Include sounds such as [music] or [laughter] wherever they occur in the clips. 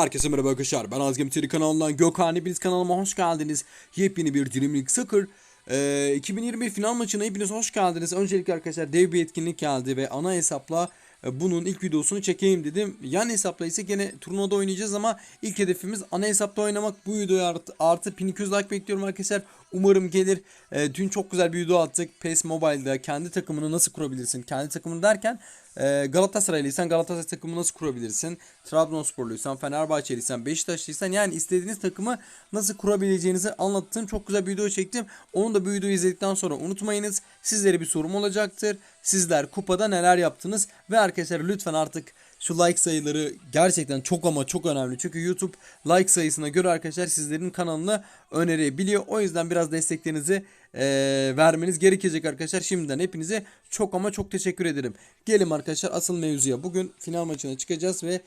Herkese merhaba arkadaşlar. Ben Azgem Teri kanalından Gökhan. Hepiniz kanalıma hoş geldiniz. Yepyeni bir Dreamlik Soccer. Ee, 2021 final maçına hepiniz hoş geldiniz. Öncelikle arkadaşlar dev bir etkinlik geldi ve ana hesapla e, bunun ilk videosunu çekeyim dedim. Yan hesapla ise gene turnuvada oynayacağız ama ilk hedefimiz ana hesapta oynamak. Bu videoya artı, artı 1200 like bekliyorum arkadaşlar. Umarım gelir. E, dün çok güzel bir video attık. PES Mobile'da kendi takımını nasıl kurabilirsin? Kendi takımını derken e, Galatasaraylıysan Galatasaray takımını nasıl kurabilirsin? Trabzonsporluysan, Fenerbahçeliysen, Beşiktaşlıysan yani istediğiniz takımı nasıl kurabileceğinizi anlattığım çok güzel bir video çektim. Onu da bu videoyu izledikten sonra unutmayınız. Sizlere bir sorum olacaktır. Sizler kupada neler yaptınız? Ve arkadaşlar lütfen artık şu like sayıları gerçekten çok ama çok önemli. Çünkü YouTube like sayısına göre arkadaşlar sizlerin kanalını önerebiliyor. O yüzden biraz desteklerinizi eee, vermeniz gerekecek arkadaşlar. Şimdiden hepinize çok ama çok teşekkür ederim. Gelin arkadaşlar asıl mevzuya. Bugün final maçına çıkacağız ve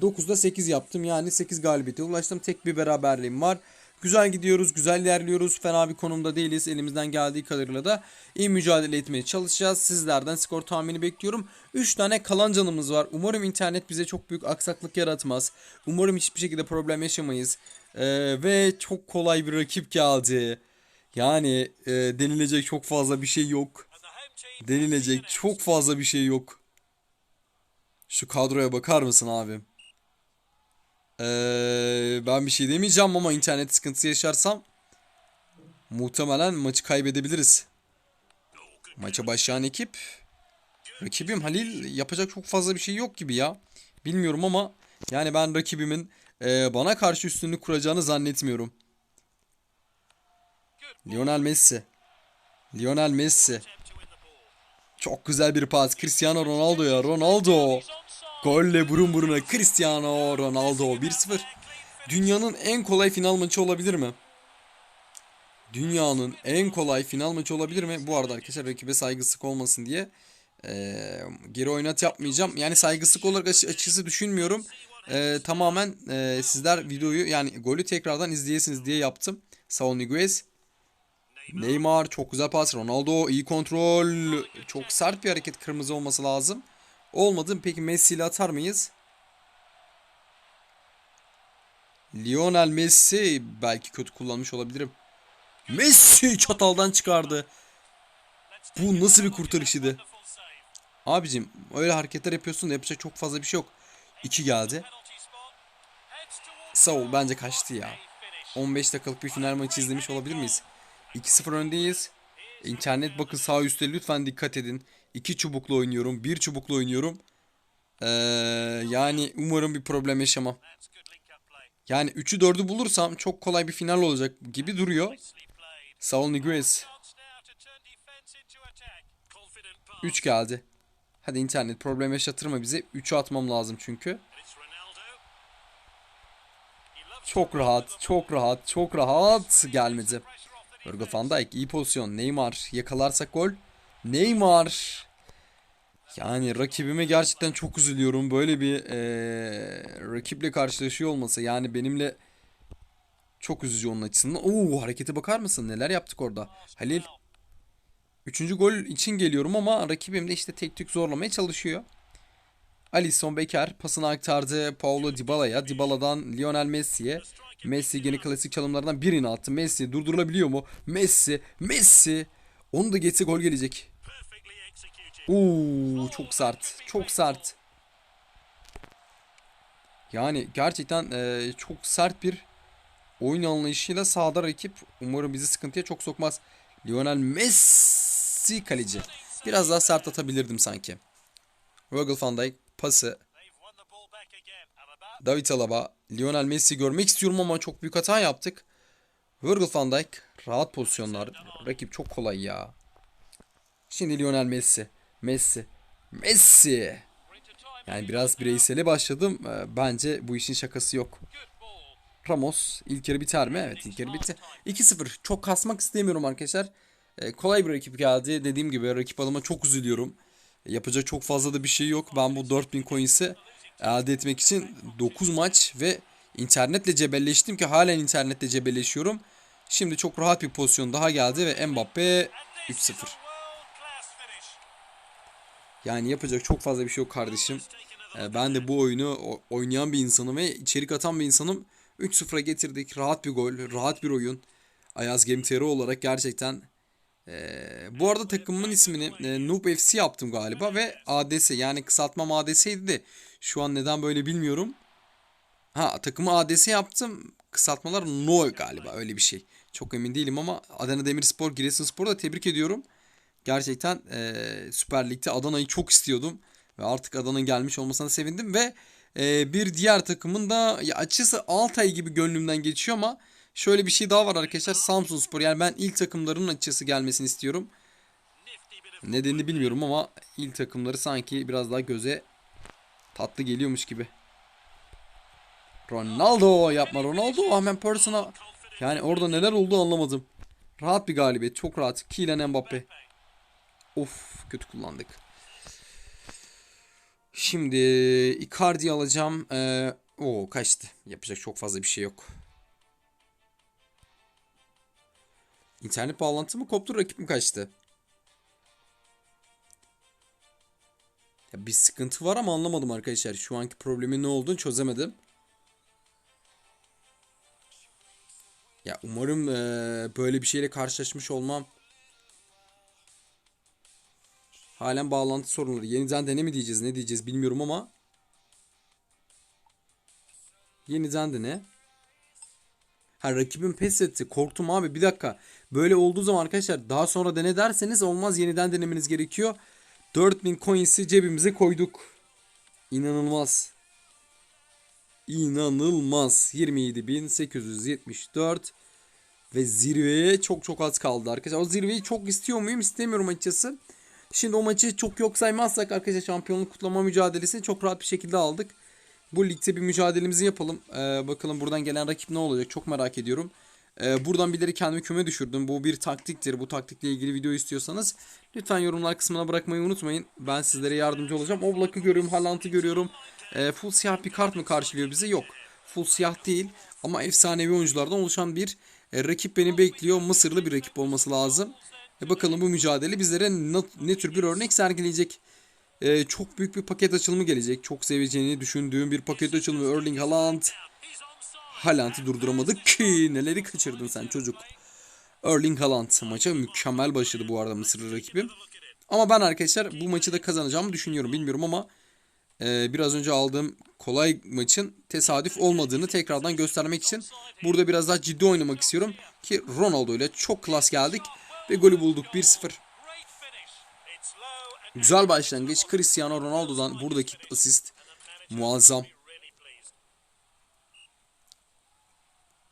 9'da 8 yaptım. Yani 8 galibiyete ulaştım. Tek bir beraberliğim var. Güzel gidiyoruz, güzel ilerliyoruz. Fena bir konumda değiliz. Elimizden geldiği kadarıyla da iyi mücadele etmeye çalışacağız. Sizlerden skor tahmini bekliyorum. 3 tane kalan canımız var. Umarım internet bize çok büyük aksaklık yaratmaz. Umarım hiçbir şekilde problem yaşamayız. Ee, ve çok kolay bir rakip geldi. Yani e, denilecek çok fazla bir şey yok. Denilecek çok fazla bir şey yok. Şu kadroya bakar mısın abi? Ee, ben bir şey demeyeceğim ama internet sıkıntısı yaşarsam muhtemelen maçı kaybedebiliriz. Maça başlayan ekip rakibim Halil yapacak çok fazla bir şey yok gibi ya. Bilmiyorum ama yani ben rakibimin e, bana karşı üstünlük kuracağını zannetmiyorum. Lionel Messi. Lionel Messi. Çok güzel bir pas. Cristiano Ronaldo ya. Ronaldo. Golle burun buruna Cristiano Ronaldo 1-0. Dünyanın en kolay final maçı olabilir mi? Dünyanın en kolay final maçı olabilir mi? Bu arada arkadaşlar rakibe saygısızlık olmasın diye eee, geri oynat yapmayacağım. Yani saygısızlık olarak açı- açıkçası düşünmüyorum. Eee, tamamen eee, sizler videoyu yani golü tekrardan izleyesiniz diye yaptım. Saul Niguez. Neymar çok güzel pas. Ronaldo iyi kontrol. Çok sert bir hareket kırmızı olması lazım. Olmadı. Peki Messi ile atar mıyız? Lionel Messi belki kötü kullanmış olabilirim. Messi çataldan çıkardı. Bu nasıl bir kurtarışıydı? Abicim öyle hareketler yapıyorsun da yapacak çok fazla bir şey yok. 2 geldi. Saul bence kaçtı ya. 15 dakikalık bir final maçı izlemiş olabilir miyiz? 2-0 öndeyiz. İnternet bakın sağ üstte lütfen dikkat edin. 2 çubuklu oynuyorum. 1 çubuklu oynuyorum. Ee, yani umarım bir problem yaşamam. Yani 3'ü 4'ü bulursam çok kolay bir final olacak gibi duruyor. Saul Niguez 3 geldi. Hadi internet problem yaşatırma bize. 3'ü atmam lazım çünkü. Çok rahat, çok rahat, çok rahat gelmedi. Virgil van Dijk iyi pozisyon. Neymar yakalarsak gol. Neymar. Yani rakibime gerçekten çok üzülüyorum. Böyle bir eee, rakiple karşılaşıyor olması. Yani benimle çok üzücü onun açısından. Oo harekete bakar mısın? Neler yaptık orada? Halil. Üçüncü gol için geliyorum ama rakibim de işte tek tük zorlamaya çalışıyor. Alisson Becker pasını aktardı Paulo Dybala'ya. Dybala'dan Lionel Messi'ye. Messi yine klasik çalımlardan birini attı. Messi durdurulabiliyor mu? Messi, Messi. Onu da geçse gol gelecek. Oo çok sert. Çok sert. Yani gerçekten eee, çok sert bir oyun anlayışıyla sahada rakip umarım bizi sıkıntıya çok sokmaz. Lionel Messi kaleci. Biraz daha sert atabilirdim sanki. Virgil van Dijk pası. David Alaba, Lionel Messi görmek istiyorum ama çok büyük hata yaptık. Virgil van Dijk rahat pozisyonlar. Rakip çok kolay ya. Şimdi Lionel Messi. Messi. Messi. Yani biraz bireysele başladım. Ee, Bence bu işin şakası yok. Ramos ilk yarı biter mi? Evet ilk yarı bitti. 2-0. Çok kasmak istemiyorum arkadaşlar. Ee, kolay bir rakip geldi. Dediğim gibi rakip adıma çok üzülüyorum. Yapacak çok fazla da bir şey yok. Ben bu 4000 coins'i elde etmek için 9 maç ve internetle cebelleştim ki halen internetle cebelleşiyorum. Şimdi çok rahat bir pozisyon daha geldi ve Mbappe 3-0. Yani yapacak çok fazla bir şey yok kardeşim. E, ben de bu oyunu oynayan bir insanım ve içerik atan bir insanım. 3-0'a getirdik. Rahat bir gol, rahat bir oyun. Ayaz Gemteri olarak gerçekten ee, bu arada takımımın ismini e, Noob FC yaptım galiba ve ADS yani kısaltmam ADS'ydi de şu an neden böyle bilmiyorum. Ha takımı ADS yaptım. Kısaltmalar No galiba öyle bir şey. Çok emin değilim ama Adana Demirspor, Giresunspor'u da tebrik ediyorum. Gerçekten e, Süper Lig'de Adana'yı çok istiyordum. Ve artık Adana'nın gelmiş olmasına sevindim. Ve e, bir diğer takımın da ya açıkçası Altay gibi gönlümden geçiyor ama şöyle bir şey daha var arkadaşlar. Samsunspor yani ben ilk takımlarının açıkçası gelmesini istiyorum. Nedenini bilmiyorum ama ilk takımları sanki biraz daha göze tatlı geliyormuş gibi. Ronaldo yapma Ronaldo hemen person'a yani orada neler oldu anlamadım. Rahat bir galibiyet çok rahat. Kylian Mbappe. Of kötü kullandık. Şimdi Icardi alacağım. Ee, o kaçtı. Yapacak çok fazla bir şey yok. İnternet bağlantı mı koptu rakip mi kaçtı? Ya bir sıkıntı var ama anlamadım arkadaşlar. Şu anki problemin ne olduğunu çözemedim. Ya umarım eee, böyle bir şeyle karşılaşmış olmam. Halen bağlantı sorunları. Yeniden dene mi diyeceğiz ne diyeceğiz bilmiyorum ama. Yeniden dene. Ha rakibim pes etti. Korktum abi bir dakika. Böyle olduğu zaman arkadaşlar daha sonra dene derseniz olmaz. Yeniden denemeniz gerekiyor. 4000 coins'i cebimize koyduk. İnanılmaz. İnanılmaz. 27.874 ve zirveye çok çok az kaldı arkadaşlar. O zirveyi çok istiyor muyum? İstemiyorum açıkçası. Şimdi o maçı çok yok saymazsak arkadaşlar şampiyonluk kutlama mücadelesini çok rahat bir şekilde aldık. Bu ligde bir mücadelemizi yapalım. Ee, bakalım buradan gelen rakip ne olacak çok merak ediyorum. Ee, buradan birileri kendimi küme düşürdüm. Bu bir taktiktir. Bu taktikle ilgili video istiyorsanız lütfen yorumlar kısmına bırakmayı unutmayın. Ben sizlere yardımcı olacağım. Oblak'ı görüyorum, Haaland'ı görüyorum. Ee, full siyah bir kart mı karşılıyor bizi? Yok. Full siyah değil ama efsanevi oyunculardan oluşan bir e, rakip beni bekliyor. Mısırlı bir rakip olması lazım. E, bakalım bu mücadele bizlere ne, tür bir örnek sergileyecek. E, çok büyük bir paket açılımı gelecek. Çok seveceğini düşündüğüm bir paket açılımı. Erling Haaland. Haaland'ı durduramadık ki. [laughs] Neleri kaçırdın sen çocuk. Erling Haaland maça mükemmel başladı bu arada Mısırlı rakibim. Ama ben arkadaşlar bu maçı da kazanacağımı düşünüyorum. Bilmiyorum ama e, biraz önce aldığım kolay maçın tesadüf olmadığını tekrardan göstermek için burada biraz daha ciddi oynamak istiyorum. Ki Ronaldo ile çok klas geldik ve golü bulduk 1-0. Güzel başlangıç. Cristiano Ronaldo'dan buradaki asist muazzam.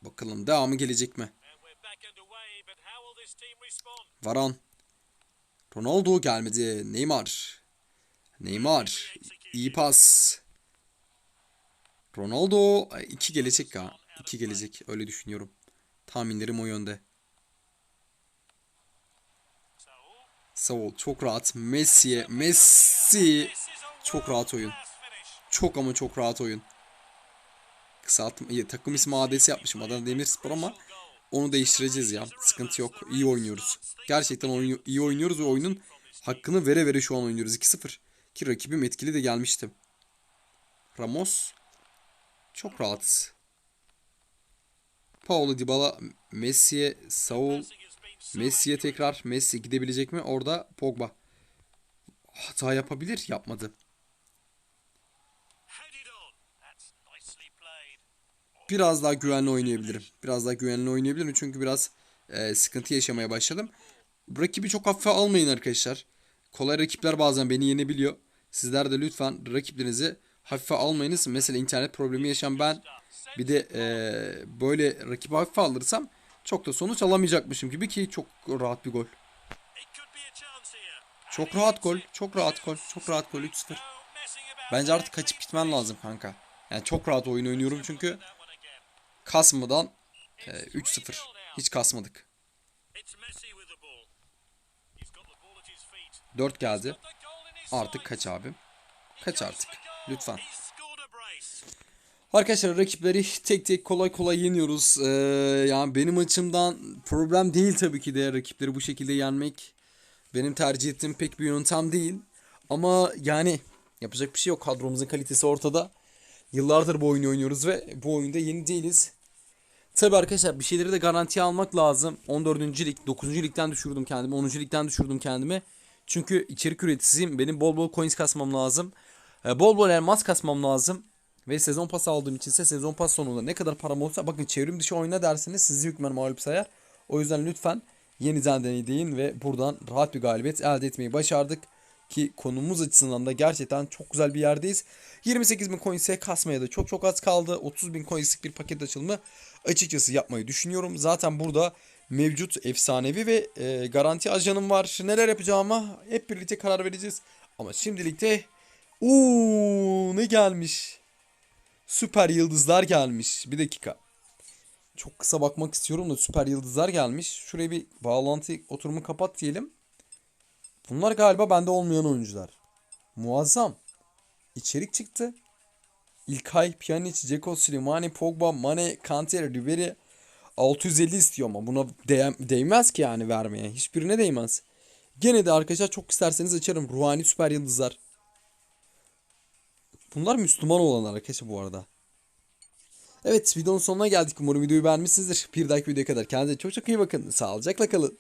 Bakalım devamı gelecek mi? Varan. Ronaldo gelmedi. Neymar. Neymar. İyi pas. Ronaldo 2 gelecek ya. 2 gelecek öyle düşünüyorum. Tahminlerim o yönde. Saul çok rahat. Messi'ye. Messi. Çok rahat oyun. Çok ama çok rahat oyun. Kısaltma. iyi, Takım ismi ADS yapmışım. Adana Demirspor ama onu değiştireceğiz ya. Sıkıntı yok. İyi oynuyoruz. Gerçekten oyun, iyi oynuyoruz ve oyunun hakkını vere vere şu an oynuyoruz. 2-0. Ki rakibim etkili de gelmiştim. Ramos. Çok rahatız. Paulo Dybala, Messi'ye, Saul, Messi'ye tekrar. Messi gidebilecek mi? Orada Pogba. Hata yapabilir. Yapmadı. Biraz daha güvenli oynayabilirim. Biraz daha güvenli oynayabilirim. Çünkü biraz e, sıkıntı yaşamaya başladım. Rakibi çok hafife almayın arkadaşlar. Kolay rakipler bazen beni yenebiliyor. Sizler de lütfen rakiplerinizi hafife almayınız. Mesela internet problemi yaşayan ben bir de e, böyle rakibi hafife alırsam çok da sonuç alamayacakmışım gibi ki çok rahat bir gol. Çok rahat gol. Çok rahat gol. Çok rahat gol 3-0. Bence artık kaçıp gitmen lazım kanka. Yani çok rahat oyun oynuyorum çünkü kasmadan e, 3-0. Hiç kasmadık. 4 geldi. Artık kaç abi? Kaç artık? Lütfen. Arkadaşlar rakipleri tek tek kolay kolay yeniyoruz. Ee, yani benim açımdan problem değil tabii ki de rakipleri bu şekilde yenmek. Benim tercih ettiğim pek bir yöntem değil. Ama yani Yapacak bir şey yok. Kadromuzun kalitesi ortada. Yıllardır bu oyunu oynuyoruz ve bu oyunda yeni değiliz. Tabi arkadaşlar bir şeyleri de garantiye almak lazım. 14. lig, 9. ligden düşürdüm kendimi. 10. ligden düşürdüm kendimi. Çünkü içerik üreticisiyim. Benim bol bol coins kasmam lazım. Ee, bol bol elmas kasmam lazım. Ve sezon pas aldığım için ise sezon pas sonunda ne kadar param olsa bakın çevrim dışı oyna derseniz sizi hükmen mağlup sayar. O yüzden lütfen yeniden deneyin ve buradan rahat bir galibiyet elde etmeyi başardık. Ki konumuz açısından da gerçekten çok güzel bir yerdeyiz. 28 bin coins'e kasmaya da çok çok az kaldı. 30 bin coins'lik bir paket açılımı açıkçası yapmayı düşünüyorum. Zaten burada mevcut efsanevi ve e, garanti ajanım var. Neler yapacağıma hep birlikte karar vereceğiz. Ama şimdilik de uuu ne gelmiş? Süper yıldızlar gelmiş. Bir dakika. Çok kısa bakmak istiyorum da süper yıldızlar gelmiş. Şuraya bir bağlantı oturumu kapat diyelim. Bunlar galiba bende olmayan oyuncular. Muazzam. İçerik çıktı. İlkay, Pjanic, Dzeko, Slimani, Pogba, Mane, Kante, Ribery 650 istiyor ama buna değ- değmez ki yani vermeye. Hiçbirine değmez. Gene de arkadaşlar çok isterseniz açarım. Ruhani süper yıldızlar. Bunlar Müslüman olanlar arkadaşlar bu arada. Evet videonun sonuna geldik. Umarım videoyu beğenmişsinizdir. Bir dahaki videoya kadar kendinize çok çok iyi bakın. Sağlıcakla kalın.